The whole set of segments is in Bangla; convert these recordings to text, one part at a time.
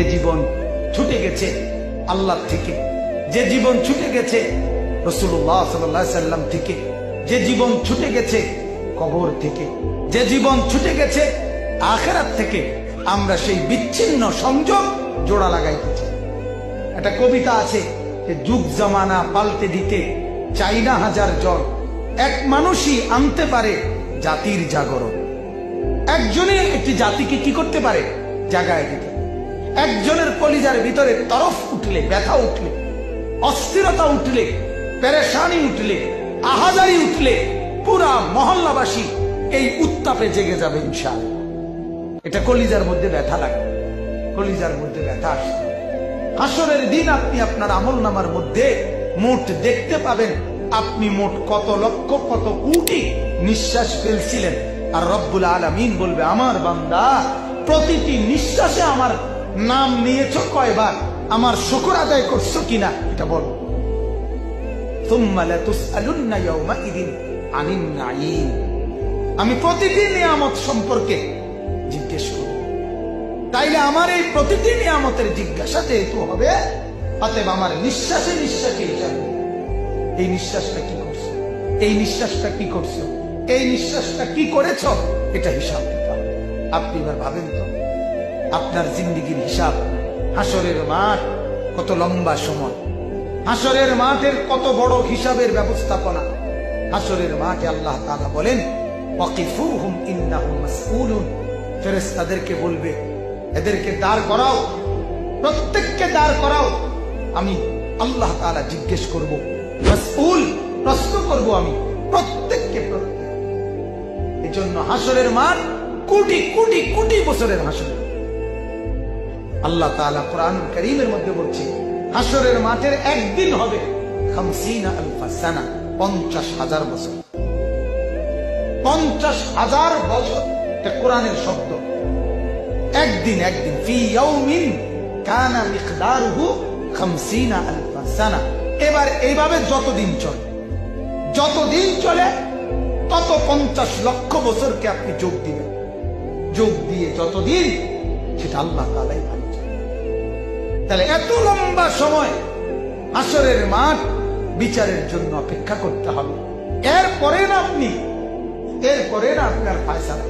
যে জীবন ছুটে গেছে আল্লাহ থেকে, যে জীবন ছুটে গেছে রসুল্লাহ সাল্লাম থেকে, যে জীবন ছুটে গেছে কবর থেকে, যে জীবন ছুটে গেছে আখেরাত থেকে আমরা সেই বিচ্ছিন্ন সংযোগ জোড়া লাগাইতেছি একটা কবিতা আছে যে, যুগ জামানা পাল্টে দিতে চাই না হাজার জন এক মানুষই আনতে পারে জাতির জাগরণ। একজনই একটি জাতিকে কি করতে পারে? জাগায় দিতে। একজনের কলিজার ভিতরে তরফ উঠলে, ব্যথা উঠলে, অস্থিরতা উঠলে, পেরেশানি উঠলে, আহাজারি উঠলে, পুরা মহল্লাবাসী এই উত্তাপে জেগে যাবে ইনশাল এটা কলিজার মধ্যে ব্যথা লাগে, কলিজার মধ্যে ব্যথা আসে। হাসরের দিন আপনি আপনার আমল নামার মধ্যে মোট দেখতে পাবেন, আপনি মোট কত লক্ষ, কত কোটি নিঃশ্বাস ফেলছিলেন। আর রব্বুল আলমিন বলবে, আমার বান্দা, প্রতিটি নিঃশ্বাসে আমার নাম নিয়েছ কয়বার? আমার শুকর আদায় করছ কিনা? এটা বল। আমি নিয়ামত সম্পর্কে জিজ্ঞেস করব। তাইলে আমার এই প্রতিটি নিয়ামতের জিজ্ঞাসা যেহেতু হবে, অতএব আমার নিঃশ্বাসে নিঃশ্বাসে নেই। এই নিঃশ্বাসটা কি করছ? এই নিঃশ্বাসটা কি করছ? এই নিঃশ্বাসটা কি করেছ? এটা হিসাব আপনি এবার ভাবেন তো। আপনার জিন্দিগির হিসাব। হাসরের মাঠ কত লম্বা সময়। হাসরের মাঠের কত বড় হিসাবের ব্যবস্থাপনা। হাসরের মাঠে আল্লাহ তালা বলেন ফেরেশতাদেরকে বলবে, এদেরকে দাঁড় করাও, প্রত্যেককে দাঁড় করাও। আমি আল্লাহ তাআলা জিজ্ঞেস করব প্রশ্ন করব আমি, প্রত্যেককে প্রত্যেক এই জন্য হাসরের মাঠ কোটি কোটি কোটি বছরের হাসরের আল্লাহ তাআলা কোরআন করিমের মধ্যে বলছে হাসরের মাঠের একদিন হবে পঞ্চাশ হাজার বছর। পঞ্চাশ হাজার বছর, এটা কোরআনের শব্দ। একদিন একদিন এবার এইভাবে যতদিন চলে যতদিন চলে, তত পঞ্চাশ লক্ষ বছরকে আপনি যোগ দিবেন। যোগ দিয়ে যতদিন, সেটা আল্লাহ তালাই। তাহলে এত লম্বা সময় আসরের মাঠ বিচারের জন্য অপেক্ষা করতে হবে। এরপরে না আপনি, এরপরে না আপনার ফায়সালা।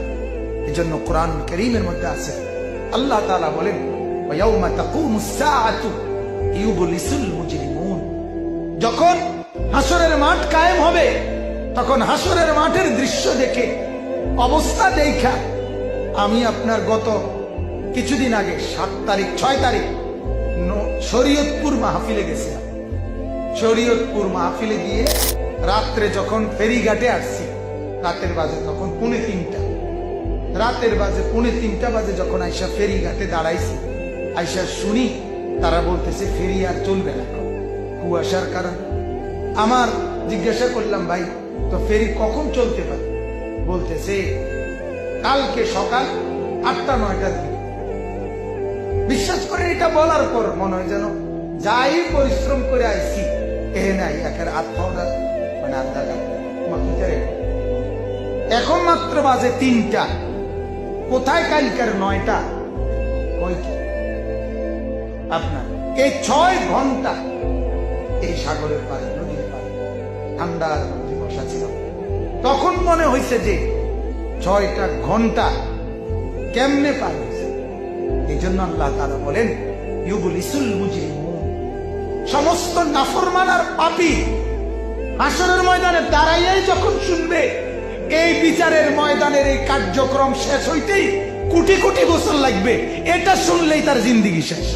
এই জন্য কোরআন করিমের মধ্যে আছে। আল্লাহ তালা বলেন যখন হাসরের মাঠ কায়েম হবে, তখন হাসরের মাঠের দৃশ্য দেখে, অবস্থা দেখা। আমি আপনার গত কিছুদিন আগে সাত তারিখ, ছয় তারিখ শরীয়তপুর মাহফিলে গেছিলাম। শরীয়তপুর মাহফিলে গিয়ে রাত্রে যখন ফেরিঘাটে আসছি, রাতের বাজে তখন পুনে তিনটা। রাতের বাজে পুনে তিনটা বাজে যখন আইসা ফেরিঘাটে দাঁড়াইছি, আইসা শুনি তারা বলতেছে, ফেরি আর চলবে না। কুয়াশার কারণ। আমার জিজ্ঞাসা করলাম, ভাই, তো ফেরি কখন চলতে পারে? বলতেছে, কালকে সকাল আটটা নয়টার দিকে বিশ্বাস করে এটা বলার পর মনে হয় যেন যাই পরিশ্রম করে আইছি, এ নাই, একের পাউডার মানে মাখিটারে এখন মাত্র বাজে তিনটা। কোথায় কালকার নয়টা? আপনার এই ছয় ঘণ্টা এই সাগরের পারে নদীর পারে ঠান্ডার মধ্যে বসা ছিল। তখন মনে হয়েছে যে ছয়টা ঘণ্টা কেমনে পার হয়েছে এই জন্য আল্লাহ তারা বলেন, ইউবুলিসুল মুজরিমুন। সমস্ত নাফরমানার পাপি আসরের ময়দানে দাঁড়াইয়াই যখন শুনবে, এই বিচারের ময়দানের এই কার্যক্রম শেষ হইতেই কোটি কোটি বছর লাগবে। এটা শুনলেই তার জিন্দিগি শেষ